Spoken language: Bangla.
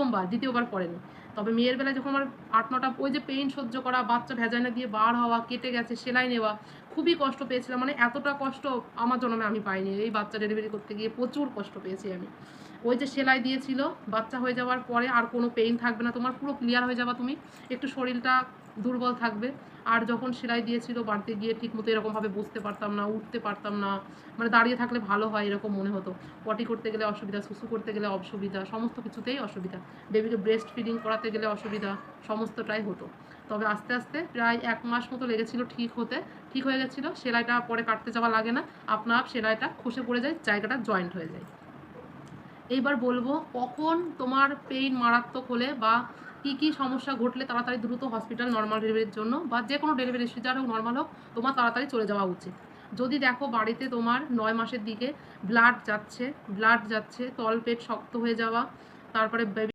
প্রথমবার, দ্বিতীয়বার করেনি। তবে মেয়ের বেলায় যখন আমার আট নটা ওই যে পেইন সহ্য করা, বাচ্চা ভেজাইনা দিয়ে বার হওয়া, কেটে গেছে, সেলাই নেওয়া, খুবই কষ্ট পেয়েছিলাম। মানে এতটা কষ্ট আমার জন্মে আমি পাইনি। এই বাচ্চা ডেলিভারি করতে গিয়ে প্রচুর কষ্ট পেয়েছি আমি। ওই যে সেলাই দিয়েছিল, বাচ্চা হয়ে যাওয়ার পরে আর কোনো পেইন থাকবে না। তোমার পুরো ক্লিয়ার হয়ে যাবা তুমি। একটু শরীরটা দুর্বল থাকবে। আর যখন সেলাই দিয়েছিল বাড়িতে গিয়ে ঠিক মতো এরকমভাবে বসতে পারতাম না, উঠতে পারতাম না মানে দাঁড়িয়ে থাকলে ভালো হয় এরকম মনে হতো। পটি করতে গেলে অসুবিধা শুশু করতে গেলে অসুবিধা, সমস্ত কিছুতেই অসুবিধা। বেবিকে ব্রেস্ট ফিডিং করাতে গেলে অসুবিধা, সমস্তটাই হতো। তবে আস্তে আস্তে প্রায় এক মাস মতো লেগেছিল ঠিক হতে। ঠিক হয়ে গেছিল, সেলাইটা পরে কাটতে যাওয়া লাগে না। আপনা আপ সেলাইটা খসে পড়ে যায়, জায়গাটা জয়েন্ট হয়ে যায়। এইবার বলব, কখন তোমার পেইন মারাত্মক হলে বা কী কী সমস্যা ঘটলে তাড়াতাড়ি দ্রুত হসপিটাল নর্মাল ডেলিভারির জন্য বা যে কোনো ডেলিভারি সিজার হোক নর্মাল হোক, তোমার তাড়াতাড়ি চলে যাওয়া উচিত। যদি দেখো বাড়িতে তোমার নয় মাসের দিকে ব্লাড যাচ্ছে ব্লাড যাচ্ছে, তলপেট শক্ত হয়ে যাওয়া, তারপরে